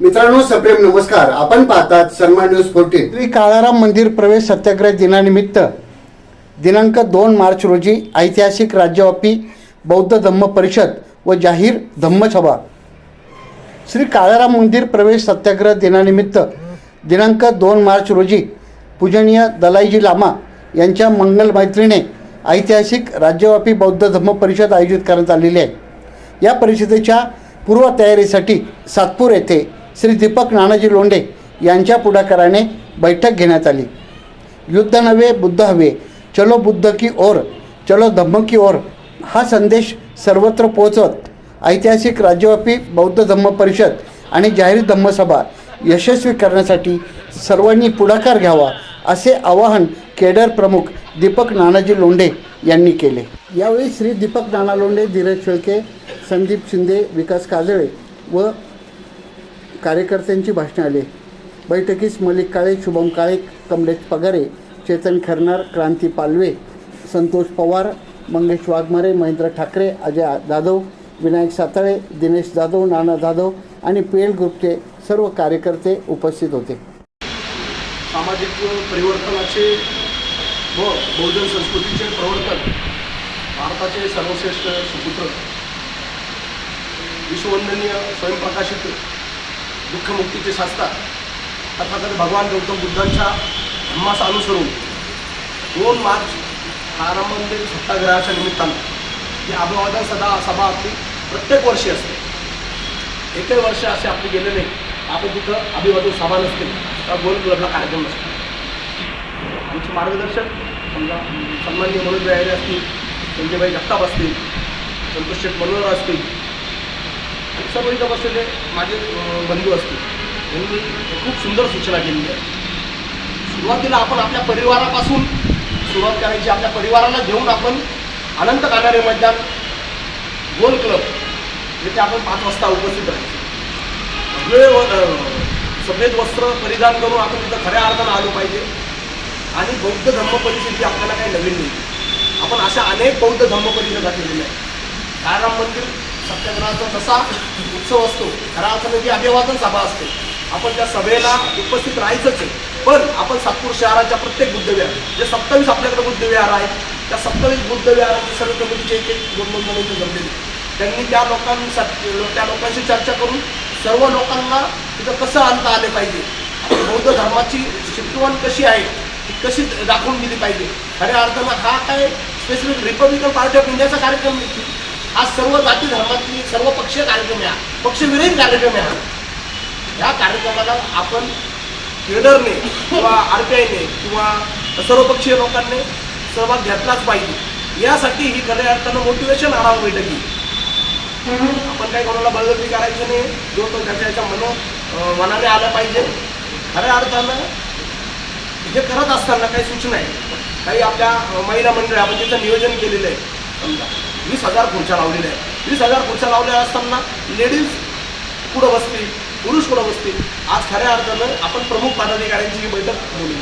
मित्रांनो सप्रेम नमस्कार. आपण पाहतात सन्मान न्यूज फोर्टीन श्री काळाराम मंदिर प्रवेश सत्याग्रह दिनानिमित्त दिनांक दोन मार्च रोजी ऐतिहासिक राज्यव्यापी बौद्ध धम्म परिषद व जाहीर धम्मसभा श्री काळाराम मंदिर प्रवेश सत्याग्रह दिनानिमित्त दिनांक दोन मार्च रोजी पूजनीय दलाईजी लामा यांच्या मंगल मैत्रीने ऐतिहासिक राज्यव्यापी बौद्ध धम्म परिषद आयोजित करण्यात आलेली आहे. या परिषदेच्या पूर्वतयारीसाठी सातपूर येथे श्री दीपक नानाजी लोंढे यांच्या पुढाकाराने बैठक घेण्यात आली. युद्ध नव्हे बुद्ध हवे. चलो बुद्ध की ओर चलो धम्म की ओर. हा संदेश सर्वत्र पोहोचत. ऐतिहासिक राज्यव्यापी बौद्ध धम्म परिषद आणि जाहीर धम्मसभा यशस्वी करण्यासाठी सर्वांनी पुढाकार घ्यावा असे आवाहन केडर प्रमुख दीपक नानाजी लोंढे यांनी केले. यावेळी श्री दीपक नाना लोंढे धीरज शेळके संदीप शिंदे विकास काजळे व कार्यकर्त्यांची भाषणे आली. बैठकीस मलिक काळे शुभम काळे कमलेश पगारे चेतन खरनार क्रांती पालवे संतोष पवार मंगेश वाघमारे महेंद्र ठाकरे अजय जाधव विनायक सातळे दिनेश जाधव नाना जाधव आणि पी एल ग्रुपचे सर्व कार्यकर्ते उपस्थित होते. सामाजिक परिवर्तनाचे व बहुजन संस्कृतीचे प्रवर्तक भारताचे सर्वश्रेष्ठ सुपुत्र विश्ववंदनीय स्वयंप्रकाशित दुःखमुक्तीचे शास्ता अर्थात भगवान गौतम बुद्धांच्या धम्मास अनुसरून दोन मार्च तारामंदिर सत्याग्रहाच्या निमित्तानं ही अभिवादन सदा सभा आपली प्रत्येक वर्षी असते. एकही वर्ष असे आपले गेले नाही. आपण तिथं अभिवादन सभा नसते. किंवा गोल क्लबला कार्यक्रम नसतो. आमचे मार्गदर्शक समजा सन्माननीय मनोज बेहरे असतील संजयभाई जगताप असतील संतोष शेठ मनोहर असतील सर्व इथं बसलेले माझे बंधू असतील. त्यांनी खूप सुंदर सूचना केलेली आहे. सुरुवातीला आपण आपल्या परिवारापासून सुरुवात करायची आपल्या परिवाराला घेऊन आपण अनंत कानारे मैदान गोल क्लब येथे आपण पाच वाजता उपस्थित राहायचो. सगळे व- सफेद वस्त्र परिधान करून आपण तिथं खऱ्या अर्थानं आलो पाहिजे. आणि बौद्ध धम्म परिस्थिती आपल्याला काही नवीन नाही. आपण अशा अनेक बौद्ध धम्म परिषदा केलेल्या आहेत. कारण मंदिर सत्याग्रहाचा जसा उत्सव असतो. खऱ्या अर्थानं ती अभिवादन सभा असते. आपण त्या सभेला उपस्थित राहायचंच आहे. पण आपण सातपूर शहराच्या प्रत्येक बुद्धविहार जे सत्तावीस आपल्याकडे बुद्धविहार आहेत त्या सत्तावीस बुद्धविहाराचे सर्व कमिटीचे एक एक दोन दोन जमलेले त्यांनी त्या लोकांसाठी त्या लोकांशी चर्चा करून सर्व लोकांना तिथं कसं आणता आले पाहिजे? आपली बौद्ध धर्माची शिकवण कशी आहे ती कशी दाखवून दिली पाहिजे? खऱ्या अर्थानं हा काय स्पेसिफिक रिपब्लिकन पार्टी ऑफ इंडियाचा कार्यक्रम हा सर्व जाती धर्माची सर्व पक्षीय कार्यक्रम आहे हा. पक्षविरहित कार्यक्रम आहे हा या कार्यक्रमाला आपण केडरने किंवा आर पी आयने किंवा सर्वपक्षीय लोकांनी सहभाग घेतलाच पाहिजे. यासाठी ही खऱ्या अर्थानं मोटिवेशन आढावा बैठक. आपण काही कोणाला बळजबरी करायचं नाही जो तो त्याच्या याच्या मन मनाने आलं पाहिजे. खऱ्या अर्थानं हे करत असताना काही सूचना आहे काही आपल्या महिला मंडळ आपण त्याचं नियोजन केलेलं आहे. समजा वीस हजार खुर्च्या लावलेल्या आहेत. वीस हजार खुर्च्या लावलेल्या असताना लेडीज पुढं बसतील पुरुष पुढं बसतील? आज खऱ्या अर्थानं आपण प्रमुख पदाधिकाऱ्यांची ही बैठक बोलली.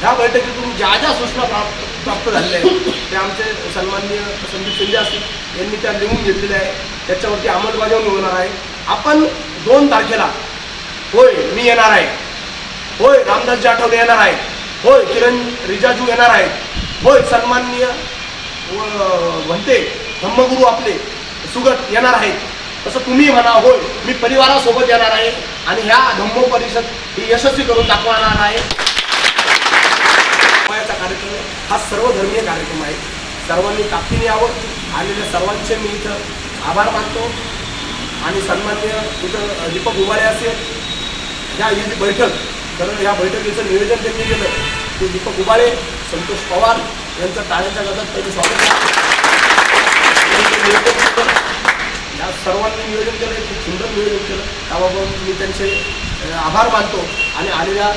ह्या बैठकीतून ज्या ज्या सूचना प्राप्त प्राप्त झालेल्या आहेत त्या आमचे सन्माननीय संदीप शिंदे असतील यांनी त्या लिहून घेतलेल्या आहे त्याच्यावरती अंमलबजावणी होणार आहे. आपण दोन तारखेला होय मी येणार आहे. होय रामदासजी आठवले येणार आहे होय किरण रिजाजू येणार आहेत. होय सन्माननीय म्हणते धम्मगुरू आपले सुगत येणार आहेत. तसं तुम्ही म्हणा होय मी परिवारासोबत येणार आहे आणि ह्या धम्म परिषद ही यशस्वी करून दाखवणार आहे. कार्यक्रम हा सर्वधर्मीय कार्यक्रम आहे. सर्वांनी ताकदीने यावं. आलेल्या सर्वांचे मी इथं आभार मानतो. आणि सन्मान्य इथं दीपक उबाळे असेल. या ही जी बैठक तर या बैठकीचं नियोजन त्यांनी केलं. ते दीपक उबाळे संतोष पवार यांचं टाळ्याच्या गटात त्यांनी स्वागत या सर्वांनी नियोजन केलं खूप सुंदर नियोजन केलं. त्याबाबत मी त्यांचे आभार मानतो आणि आलेल्या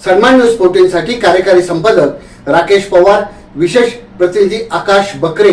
सन्मान न्यूज फोर्टीन साठी कार्यकारी संपादक राकेश पवार विशेष प्रतिनिधी आकाश बकरे